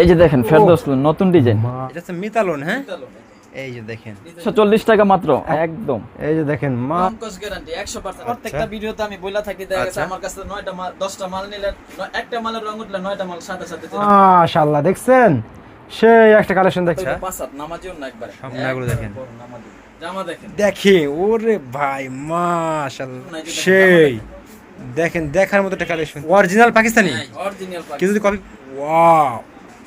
এই যে দেখেন ফেরদৌস লোন, নতুন ডিজাইন। এটা হচ্ছে মিতালন হ্যাঁ? এই যে দেখেন। একশো চল্লিশ টাকা মাত্র একদম। এই যে দেখেন মা। কস গ্যারান্টি 100% প্রত্যেকটা ভিডিওতে আমি বইলা থাকি দেখা গেছে আমার কাছে 9টা মাল 10টা মাল নিলে একটা মালের রং উঠলে 9টা মাল সাথে সাথে মাশাআল্লাহ দেখছেন? সেই একটা কালেকশন দেখছে। ওই পাঁচ হাত নামাজিও না একবারে। সামনেগুলো দেখেন। জামা দেখেন। দেখে ওরে ভাই মাশাআল্লাহ। সেই। দেখেন। দেখার মতো একটা কালেকশন অরিজিনাল পাকিস্তানি? অরিজিনাল কিন্তু যদি কপি ওয়াও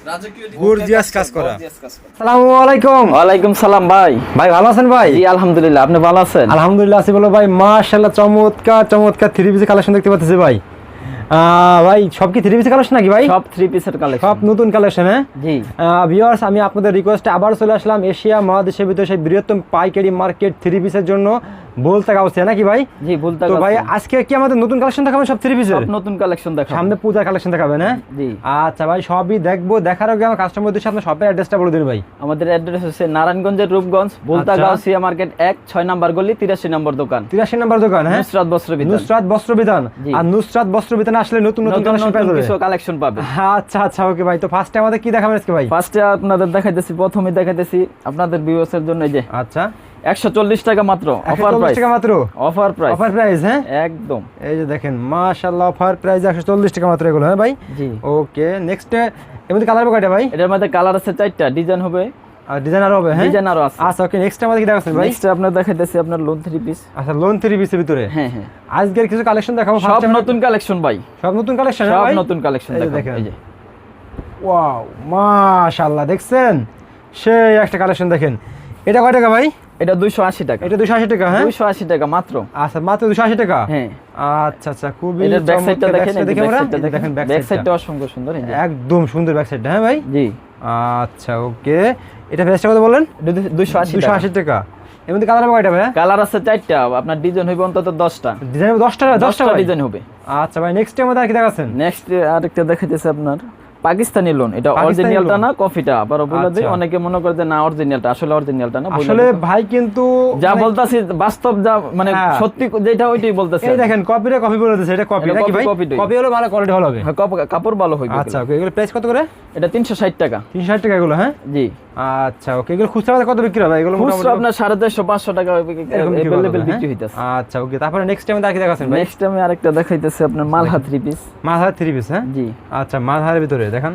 রাজকীয় কাজ করা। Gorgeous কাজ করা। আসসালামু আলাইকুম। ওয়ালাইকুম সালাম ভাই। ভাই ভালো আছেন ভাই? জি আলহামদুলিল্লাহ। আপনি ভালো আছেন? আলহামদুলিল্লাহ আছি বলো ভাই। মাশাআল্লাহ চমৎকার চমৎকার থ্রি পিসের কালেকশন দেখতে পাচ্ছি ভাই। আহ, ভাই সব কি থ্রি পিসের কালেকশন নাকি ভাই? সব থ্রি পিসের কালেকশন সব নতুন কালেকশন হ্যাঁ? জি। ভিউয়ার্স আমি আপনাদের রিকোয়েস্টে আবার চলে আসলাম এশিয়া মহাদেশের ভিতরে সেই বৃহত্তম পাইকারি মার্কেট থ্রি পিসের জন্য। বলতে নাকি ভাই? জি বলতে তো ভাই আজকে কি আমাদের নতুন কালেকশন দেখাবেন সব থ্রি পিসের নতুন কালেকশন দেখা সামনে পূজার কালেকশন দেখাবেন হ্যাঁ? জি। আচ্ছা ভাই সবই দেখব দেখার আগে আমার শপের অ্যাড্রেসটা বলে দিন ভাই। আমাদের অ্যাড্রেস হচ্ছে নারায়ণগঞ্জের রূপগঞ্জ ভুলতা আচ্ছা। গাউসিয়া মার্কেট এক ছয় নাম্বার গলি তিরাশি নম্বর দোকান। তিরাশি নম্বর দোকান হ্যাঁ? নুসরাত বস্ত্র বিতান নুসরাত বস্ত্র বিধান আর নুসরাত বস্ত্র বিধান আসলে নতুন নতুন কালেকশন যাবে। কিছু কালেকশন পাবে। আচ্ছা আচ্ছা ওকে ভাই তো ফার্স্টে আমাদের কি দেখাবেন আজকে ভাই? ফার্স্টে আপনাদের দেখাইতেছি প্রথমে দেখাইতেছি আপনাদের ভিউয়ার্সের জন্য এই যে। আচ্ছা। একশো চল্লিশ টাকা মাত্র অফার প্রাইস টাকা মাত্র? অফার প্রাইস অফার প্রাইস হ্যাঁ? একদম। এই যে দেখেন মাশাআল্লাহ অফার প্রাইস একশো চল্লিশ টাকা মাত্র এগুলো হ্যাঁ ভাই? জি। ওকে নেক্সট এর মধ্যে কালার কয়টা ভাই? এটার মধ্যে কালার আছে চারটা ডিজাইন হবে। আর ডিজাইন আরও হবে হ্যাঁ? ডিজাইন আরও আছে। আচ্ছা ওকে নেক্সট আমাদের কি দেখাচ্ছেন ভাই? নেক্সট আপনার দেখাইতেছি আপনার লোন থ্রি পিস আচ্ছা লোন থ্রি পিসের ভিতরে? হ্যাঁ হ্যাঁ। আজকের কিছু কালেকশন দেখাবো সব নতুন কালেকশন ভাই। সব নতুন কালেকশন সব নতুন কালেকশন দেখেন। এই যে। ওয়াও মাশাআল্লাহ দেখছেন? সেই একটা কালেকশন দেখেন। এটা কয় টাকা ভাই? এটা দুইশো আশি টাকা। এটা দুশো আশি টাকা হ্যাঁ? দুইশো আশি টাকা মাত্র। আচ্ছা মাত্র দুশো আশি টাকা? হ্যাঁ। আচ্ছা আচ্ছা খুবই এটার ব্যাক সাইডটা দেখেন দেখেন দেখেন ব্যাক সাইডটা অসংখ্য সুন্দর। একদম সুন্দর ব্যাক সাইডটা হ্যাঁ ভাই? জি। আচ্ছা ওকে। এটা প্রাইসটা কত বলেন এটা দুইশো আশি দুশো টাকা আশি এর মধ্যে কালার হবে কয়টা ভাই? কালার আছে চারটা আপনার ডিজাইন হইবে অন্তত দশটা। ডিজাইন দশটা দশটা দশটা ভাই? ডিজাইন হবে। আচ্ছা ভাই নেক্সট টাইম আমাদের আর কি দেখাচ্ছেন? নেক্সট আরেকটা দেখাইতেছে আপনার। পাকিস্তানি লোন এটা অরিজিনালটা না কপিটা আবার বলে দিই আচ্ছা। অনেকে মনে করে যে না অরিজিনালটা আসলে অরিজিনালটা না আসলে ভাই কিন্তু যা মানে- বলতাছি বাস্তব যা মানে হ্যাঁ। সত্যি যেটা ওইটাই বলতেছে এই দেখেন কপিটা কপি বলে এটা কপি নাকি ভাই? কপি হলে ভালো কোয়ালিটি ভালো হবে। হ্যাঁ, কাপড় ভালো আচ্ছা ওকে এগুলো প্রাইস কত করে? এটা তিনশো ষাট টাকা। তিনশো ষাট টাকা এগুলো হ্যাঁ? জি। আচ্ছা ওকে এগুলো খুচরা কত বিক্রি হবে? এগুলো খুচরা আপনার সাড়ে চারশো পাঁচশো টাকা এরকম বিক্রি হ্যাঁ? হইতেছে। আচ্ছা ওকে তারপরে নেক্সট টাইম দেখাচ্ছেন ভাই। নেক্সট আমি আরেকটা দেখাইতেছি আপনার মালহা থ্রি পিস মাথার থ্রি পিস হ্যাঁ? জি। আচ্ছা মাথার ভিতরে। দেখেন।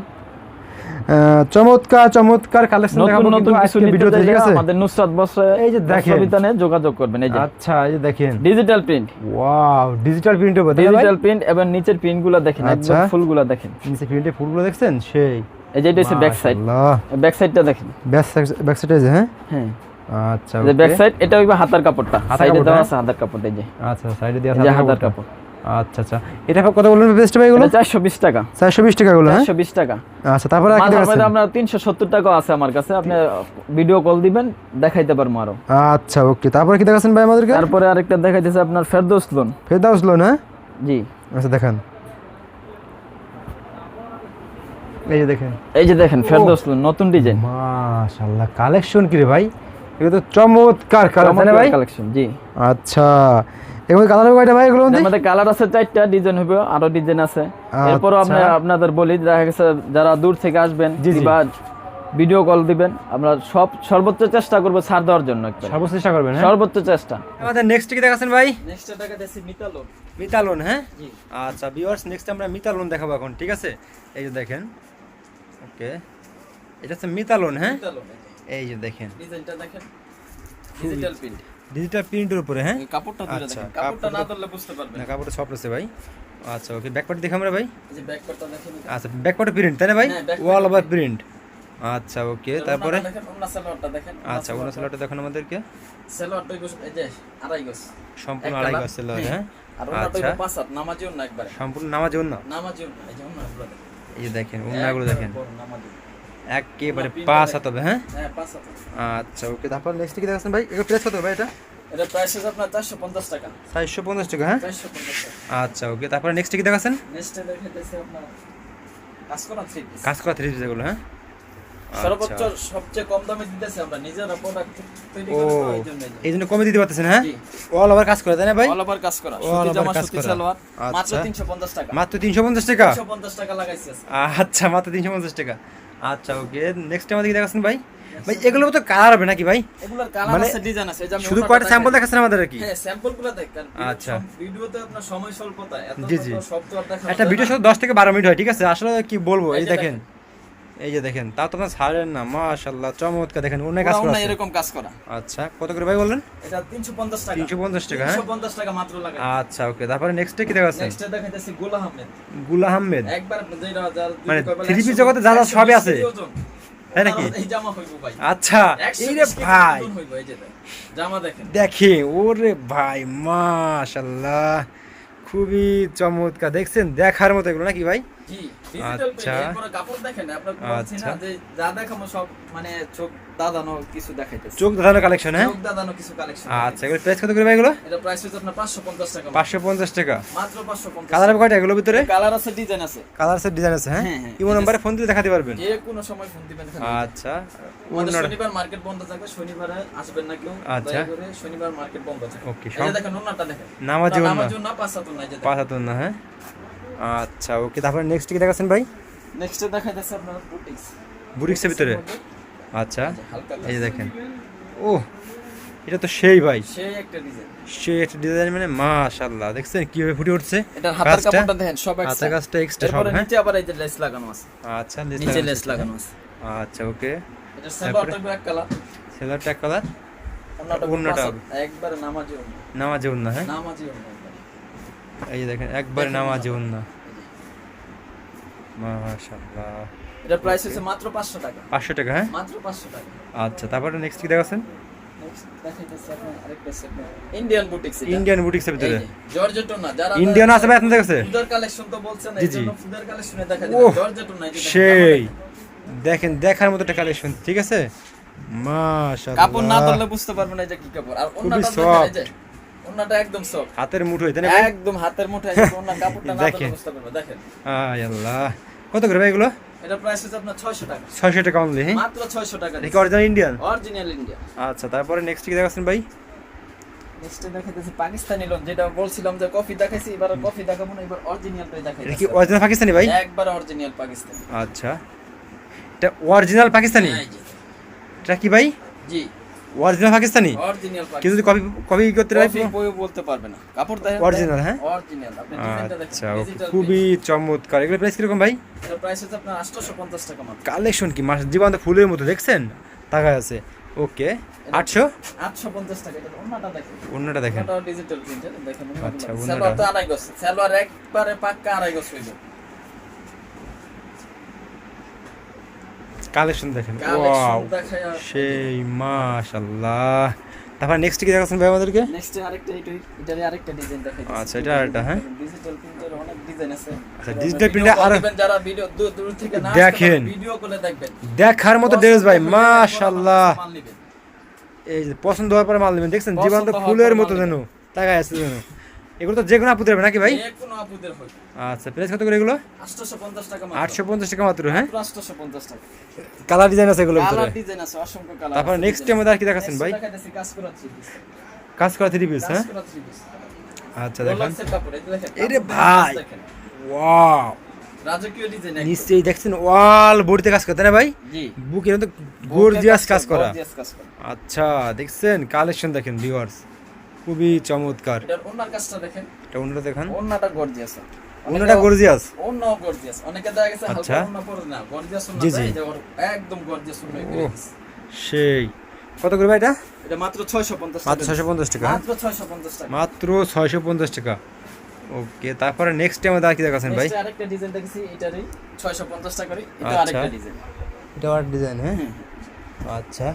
চমৎকার চমৎকার কালেকশন দেখাবো নতুন কিছু ভিডিওতে ঠিক আছে? আমাদের নুসরাত বস্ত্র এই যে দেখেন। বিতানে যোগাযোগ করবেন এই যে। আচ্ছা এই যে দেখেন। Digital print wow digital print হবে ডিজিটাল প্রিন্ট এবং নিচের প্রিন্টগুলো দেখেন একদম আচ্ছা। ফুলগুলো দেখেন। নিচে প্রিন্টে ফুলগুলো দেখছেন? সেই। এই যে এটা হচ্ছে ব্যাক সাইড ব্যাক সাইডটা দেখেন। ব্যাক সাইড ব্যাক সাইডে যে হ্যাঁ? হ্যাঁ। আচ্ছা এই যে ব্যাক সাইড এটা হইবে হাতার কাপড়টা। সাইডে দেওয়া হ্যাঁ? আছে হাতার কাপড় এই যে। আচ্ছা সাইডে দেওয়া থাকে হাতার কাপড়। আচ্ছা আচ্ছা। এটা কত বলবেন বেস্ট ভাই এগুলো? এটা চারশো বিশ টাকা। চারশো বিশ টাকা এগুলো হ্যাঁ? টাকা। আচ্ছা তারপরে আপনার টাকা আছে আমার কাছে। আপনি ভিডিও কল দিবেন দেখাইতে পারব আরও। আচ্ছা ওকে তারপরে কি দেখাচ্ছেন ভাই আমাদেরকে? তারপরে আরেকটা দেখাইতেছে আপনার ফেরদৌস লোন ফেরদাউস লোন হ্যাঁ? জি। আচ্ছা দেখান। এই যে দেখেন। এই যে দেখেন ফেরদৌস লোন নতুন ডিজাইন মাশাআল্লাহ কালেকশন কি রে ভাই? এগুলো তো চমৎকার কালার ভাই? কালেকশন জি। আচ্ছা। এগুলো কালার হবে কয়টা ভাই এগুলো আমাদের কালার আছে চারটা ডিজাইন হবে আরও ডিজাইন আছে। এরপরও আপনি আচ্ছা। আপনাদের বলি দেখা গেছে যারা দূর থেকে আসবেন। বা ভিডিও কল দিবেন আমরা সব সর্বোচ্চ চেষ্টা করব ছাড় দেওয়ার জন্য সর্বোচ্চ চেষ্টা করবেন হ্যাঁ? সর্বোচ্চ চেষ্টা। আমাদের নেক্সট কি দেখাচ্ছেন ভাই? নেক্সট দিছি মিতালন। হ্যাঁ? আচ্ছা ভিউয়ার্স নেক্সট আমরা মিতালন দেখাবো এখন ঠিক আছে? এই যে দেখেন। ওকে এটা হচ্ছে মিতালন হ্যাঁ? এই যে দেখেন। ডিজাইনটা দেখেন। ডিজিটাল প্রিন্ট ডিজিটাল প্রিন্টের উপরে হ্যাঁ? কাপড়টা ধরে আচ্ছা, দেখেন। কাপড়টা না ধরলে বুঝতে পারবেন। না কাপড়টা সফট আছে ভাই। আচ্ছা ওকে ব্যাকপার্ট দেখি আমরা ভাই? এই যে ব্যাক দেখেন আচ্ছা ব্যাকপার্ট প্রিন্ট তাই না ভাই? হ্যাঁ, ওয়াল ওভার প্রিন্ট আচ্ছা ওকে তারপরে? দেখেন ওনা সালোয়ারটা দেখেন। আচ্ছা আমাদেরকে। সালোয়ারটা এই যে আড়াই গোস সম্পূর্ণ আড়াই। গজ সালোয়ার হ্যাঁ? আর ওনাটা আচ্ছা। পাঁচ হাত নামাজিও না একবারে। সম্পূর্ণ নামাজ না নামাজিও এই যে ওনাগুলো দেখেন। এই দেখেন ওনাগুলো দেখেন। বড় নামাজি একেবারে পাঁচ হাত হবে হ্যাঁ? হ্যাঁ আচ্ছা ওকে তারপর নেক্সট কি দেখাচ্ছেন ভাই? কত এটা? এটা প্রাইস আছে আপনার চারশো পঞ্চাশ টাকা। চারশো পঞ্চাশ টাকা হ্যাঁ? টাকা। আচ্ছা ওকে তারপরে নেক্সট কি দেখাচ্ছেন? নেক্সটে দেখাইতেছে আপনার কাজ করা থ্রি কাজ করা থ্রি পিস এগুলো হ্যাঁ? সর্বোচ্চ সবচেয়ে কম দামে দিতেছি আমরা নিজেরা প্রোডাক্ট তৈরি করে এই জন্য কমে দিতে পারতেছেন হ্যাঁ? অল ওভার কাজ করে তাই না ভাই? অল ওভার কাজ করা All সুতি over জামা সুতি সালোয়ার মাত্র আচ্ছা। 350 টাকা। মাত্র তিনশো পঞ্চাশ টাকা? 350 টাকা লাগাইছি আচ্ছা মাত্র তিনশো পঞ্চাশ টাকা। আচ্ছা ওকে নেক্সট টাইম দিকে দেখাচ্ছেন ভাই? ভাই এগুলো তো কালার হবে নাকি ভাই? এগুলোর কালার মানে আছে ডিজাইন আছে। শুধু কয়টা স্যাম্পল দেখাছেন দেখাচ্ছেন আমাদের কি? হ্যাঁ স্যাম্পলগুলো দেখেন। আচ্ছা। ভিডিওতে আপনার সময় স্বল্পতা এত সফটওয়্যার দেখা তো সব তো আর দেখানো একটা ভিডিও শুধু দশ থেকে বারো মিনিট হয় ঠিক আছে? আসলে কি বলব? এই দেখেন। এই যে দেখেন তা তো আপনার ছাড়েন না মাশাল্লাহ চমৎকার দেখেন অনেক কাজ করা এরকম কাজ করা। আচ্ছা কত করে ভাই বললেন? এটা 350 টাকা। তিনশো পঞ্চাশ টাকা হ্যাঁ? 350 টাকা মাত্র লাগাই। আচ্ছা ওকে তারপরে নেক্সট কি দেখাচ্ছেন? নেক্সট দেখাইতেছি গোলা আহমেদ। গুলা আহমেদ। একবার যেটা যার মানে piece 120 জগতে যা যা সবই আছে। তাই নাকি? এই জামা হইব ভাই। আচ্ছা 120 এই রে ভাই। জামা দেখেন। দেখে ওরে ভাই মাশাল্লাহ খুবই চমৎকার দেখছেন দেখার মতো এগুলো নাকি ভাই? আচ্ছা। আচ্ছা। মানে চোখ দাদানো কালেকশন হ্যাঁ? কালেকশন আচ্ছা এগুলো প্রাইস কত করে ভাই এগুলো? এটা প্রাইস হচ্ছে আপনার 550 টাকা পাঁচশো পঞ্চাশ টাকা। কালার হবে কয়টা এগুলোর ভিতরে? কালার আছে ডিজাইন আছে। কালার সেট ডিজাইন আছে হ্যাঁ? হ্যাঁ, হ্যাঁ। ইমো নাম্বারে ফোন দিলে দেখাতে পারবেন। যে কোনো সময় ফোন দিবেন আচ্ছা শনিবার মার্কেট বন্ধ থাকবে শনিবারে আসবেন না কেউ। আচ্ছা। শনিবার মার্কেট বন্ধ থাকে দেখেন নামাজি। পাঁচ পাঁচ না হ্যাঁ? আচ্ছা ওকে তারপরে নেক্সট কি দেখাচ্ছেন ভাই? নেক্সট দেখাইতেছে আপনার বুটিক্স বুটিক্সের ভিতরে? আচ্ছা এই যে দেখেন। ও এটা তো সেই ভাই। সেই একটা ডিজাইন সেই একটা ডিজাইন মানে মাশাআল্লাহ দেখছেন কীভাবে ফুটে উঠছে? এটা হাতের কাপড়টা দেখেন সব হাতের এক্সট্রা কাজটা এক্সট্রা সব হ্যাঁ? নিচে আবার এই যে লেস লাগানো আছে। আচ্ছা লেস নিচে লেস লাগানো আছে। আচ্ছা ওকে। এটা সালোয়ারটা black colour seller tag colour ওন্নাটা হাত, একবারে নামাজি ওন্না নামাজে উন্না হ্যাঁ? নামাজি ওন্না একবারে। এই যে দেখেন একবার নামাজে। উন্না মাশাআল্লাহ। এটার প্রাইস হচ্ছে মাত্র 500 টাকা। পাঁচশো টাকা হ্যাঁ? মাত্র 500 টাকা। আচ্ছা তারপরে নেক্সট কি সেট ইন্ডিয়ান বুটিক্স এটা। ভিতরে? জর্জেটো যারা ইন্ডিয়ান আছে ভাই আপনাদের কাছে ফুদার কালেকশন তো বলছেন এই জন্য ফুদার কালেকশনে দেখা যায় জর্জেটো না এই যে দেখেন, সেই। দেখেন দেখার মতো একটা কালেকশন ঠিক আছে? দেখেন। মাশাআল্লাহ কাপড় না ধরলে বুঝতে পারবেন না এটা কি কাপড়। আর খুবই দেখেন এই যে ওন্নাটা একদম সফট হাতের তাই না একদম হাতের মুঠোয় আছে ওন্না কাপড়টা না দেখেন। দেখেন। আয় আল্লাহ। কত করে ভাই এগুলো? এটা প্রাইস হচ্ছে আপনার 600 টাকা। ছয়শো টাকা অনলি হ্যাঁ? মাত্র 600 টাকা এটা অরিজিনাল ইন্ডিয়ান অরিজিনাল ইন্ডিয়া আচ্ছা তারপরে নেক্সট কি দেখাচ্ছেন ভাই? নেক্সট দেখাইতেছি পাকিস্তানি লোন যেটা বলছিলাম যে কফি দেখাইছি এবার কফি দেখাবো না এবার অরিজিনালটাই এটা দেখাইতেছি। কি অরিজিনাল পাকিস্তানি ভাই? একবার অরিজিনাল পাকিস্তানি। আচ্ছা। এটা অরিজিনাল পাকিস্তানি? এই যে, এটা কি ভাই? জি। অরিজিনাল পাকিস্তানি অরিজিনাল কেউ যদি কপি কপি করতে পারে বলতে পারবে না। কাপড় দেখেন। Original, হ্যাঁ? অরিজিনাল আপনি ডিজাইনটা দেখেন আচ্ছা খুবই চমৎকার। এগুলো প্রাইস কীরকম ভাই? প্রাইস হচ্ছে আপনার 850 টাকা মাত্র। কালেকশন কি? মাস জীবন্ত ফুলের মতো দেখছেন? তাকায় আছে। ওকে আটশো? 850 টাকা। এটা ওন্নাটা দেখেন। অন্যটা দেখেন। ডিজিটাল প্রিন্টের দেখেন আচ্ছা। ওন্নাটা। সালোয়ার তো আড়াই গজ। সালোয়ার একবারে পাক্কা আড়াই গজ হইব কালেকশন দেখেন। ওয়াও সেই মাশাআল্লাহ। তারপর নেক্সট কি দেখাচ্ছেন ভাই আমাদেরকে? নেক্সট আরেকটা এটাই এটারই আরেকটা ডিজাইন দেখাই আচ্ছা, এটা আরেকটা, হ্যাঁ? ডিজিটাল প্রিন্টের অনেক ডিজাইন আছে। আচ্ছা, ডিজিটাল print আর যারা ভিডিও দূর দূর থেকে না দেখেন। ভিডিও করে দেখবেন। দেখার মতো ড্রেস ভাই মাশাআল্লাহ। এই যে পছন্দ হওয়ার পরে মাল নেবেন। দেখছেন জীবন্ত ফুলের মতো যেন তাকায় আছে যেন। এগুলো তো যে কোনো আপু দেবে নাকি ভাই? আপুদের আচ্ছা প্রাইস কত করে এগুলো? আটশো পঞ্চাশ টাকা মাত্র। হ্যাঁ? মাত্র 850 টাকা। কালার ডিজাইন আছে এগুলো তারপর নেক্সট টাইম আর কি দেখাচ্ছেন ভাই? কাজ করা থ্রি পিস হ্যাঁ? আচ্ছা দেখেন। এরে ভাই। ওয়াও নিশ্চয়ই দেখছেন ওয়াল বডিতে কাজ করতে না ভাই? বুকের মতো গর্জিয়াস কাজ করা আচ্ছা দেখছেন কালেকশন দেখেন ভিউয়ার্স খুবই চমৎকার। এটার ওনার কাজটা দেখেন। এটা দেখেন। ওনাটা গর্জিয়াস অনেকে দেখা গেছে হালকা আচ্ছা। পরে না গর্জিয়াস। দেয়, একদম গর্জিয়াস সেই। কত করে ভাই এটা? এটা মাত্র 650 টাকা। মাত্র টাকা? মাত্র 650 টাকা। মাত্র ছয়শো পঞ্চাশ টাকা। ওকে তারপরে নেক্সট টাইম আর কি দেখাচ্ছেন ভাই? আরেকটা ডিজাইন দেখেছি এটারই 650 টাকা করে এটা আচ্ছা। আরেকটা ডিজাইন এটা আর ডিজাইন হ্যাঁ? আচ্ছা।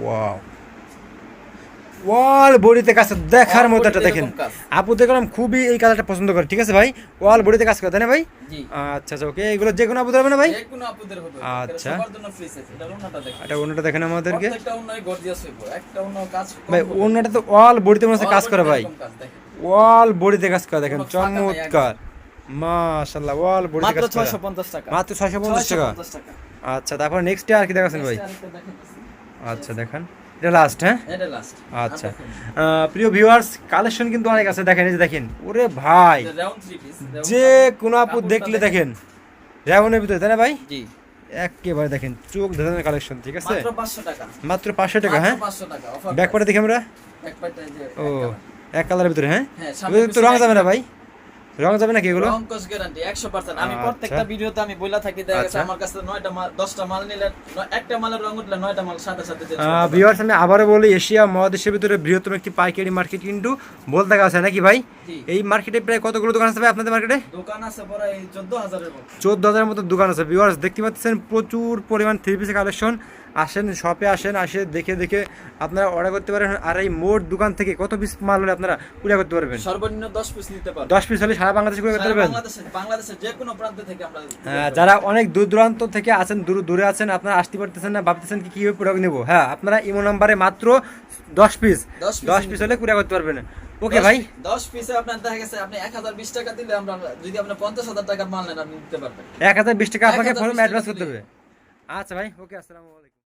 ওয়াও ওয়াল বডিতে কাজ দেখার মতো একটা দেখেন। আপু দেখলাম খুবই এই কালারটা পছন্দ করে ঠিক আছে ভাই? ওয়াল বডিতে কাজ করে তাই না ভাই? আচ্ছা আচ্ছা ওকে এগুলো যে কোনো আপু ধরবে না ভাই? আপুদের হবে আচ্ছা। এটা অন্যটা দেখেন। আমাদেরকে। ভাই হবে। অন্যটা তো ওয়াল বডিতে মনে কাজ করে ভাই। ওয়াল বডিতে কাজ করে দেখেন চমৎকার। মাশাআল্লাহ ওয়াল বডিতে কাজ করে। 650 টাকা। মাত্র ছয়শো পঞ্চাশ টাকা। 650 টাকা। আচ্ছা তারপর নেক্সট আর কি দেখাচ্ছেন ভাই? আচ্ছা দেখেন। এটা লাস্ট হ্যাঁ? এটা লাস্ট আচ্ছা। প্রিয় ভিউয়ার্স কালেকশন কিন্তু অনেক আছে। দেখেন এই যে দেখেন। ওরে ভাই। যে কোনো আপু দেখলে দেখেন। রেমনের ভিতরে তাই না ভাই? জি। একেবারে দেখেন চোখ ধরে কালেকশন ঠিক আছে? মাত্র 500 টাকা। মাত্র পাঁচশো টাকা হ্যাঁ? মাত্র 500 টাকা অফার ব্যাক পাটে দেখি আমরা। ও এক কালারের ভিতরে হ্যাঁ? হ্যাঁ তো রং যাবে না ভাই। রং যাবে নাকি এগুলো? রং কস গ্যারান্টি 100% আমি আচ্ছা। প্রত্যেকটা ভিডিওতে আমি বইলা থাকি দেখা গেছে আচ্ছা। আমার কাছে 9টা মাল 10টা মাল নিলে একটা মালের রং উঠলে 9টা মাল সাথে সাথে চেঞ্জ ভিউয়ার্স আমি আবারও বলি এশিয়া মহাদেশের ভিতরে বৃহত্তম একটি পাইকারি মার্কেট কিন্তু বলতে আছে নাকি ভাই? এই মার্কেটে প্রায় কতগুলো দোকান আছে ভাই আপনাদের মার্কেটে দোকান আছে পরে এই 14000 এর মতো। চোদ্দ হাজারের মতো দোকান আছে। ভিউয়ার্স দেখতে পাচ্ছেন প্রচুর পরিমাণ থ্রি পিসের কালেকশন আসেন শপে আসেন আসে দেখে দেখে আপনারা অর্ডার করতে পারেন। আর এই মোট দোকান থেকে কত পিস মাল হলে আপনারা পুরা করতে পারবেন? সর্বনিম্ন 10 পিস নিতে পারবেন। দশ পিস হলে সারা বাংলাদেশ করে করতে পারবেন? বাংলাদেশের যে কোনো প্রান্ত থেকে আমরা হ্যাঁ, যারা অনেক দূর দূরান্ত থেকে আছেন দূর দূরে আছেন আপনারা আসতে পারতেছেন না ভাবতেছেন কি কীভাবে প্রোডাক্ট নেব? হ্যাঁ আপনারা ইমো নাম্বারে মাত্র দশ পিস 10 দশ পিস হলে পুরা করতে পারবেন। ওকে ভাই? 10 পিসে আপনার দেখা গেছে আপনি 1020 টাকা দিলে আমরা যদি আপনি 50000 টাকার মাল নেন আপনি নিতে পারবেন। এক হাজার বিশ টাকা আপনাকে 1020 টাকা অ্যাডভান্স করতে হবে। আচ্ছা ভাই ওকে আসসালামু আলাইকুম।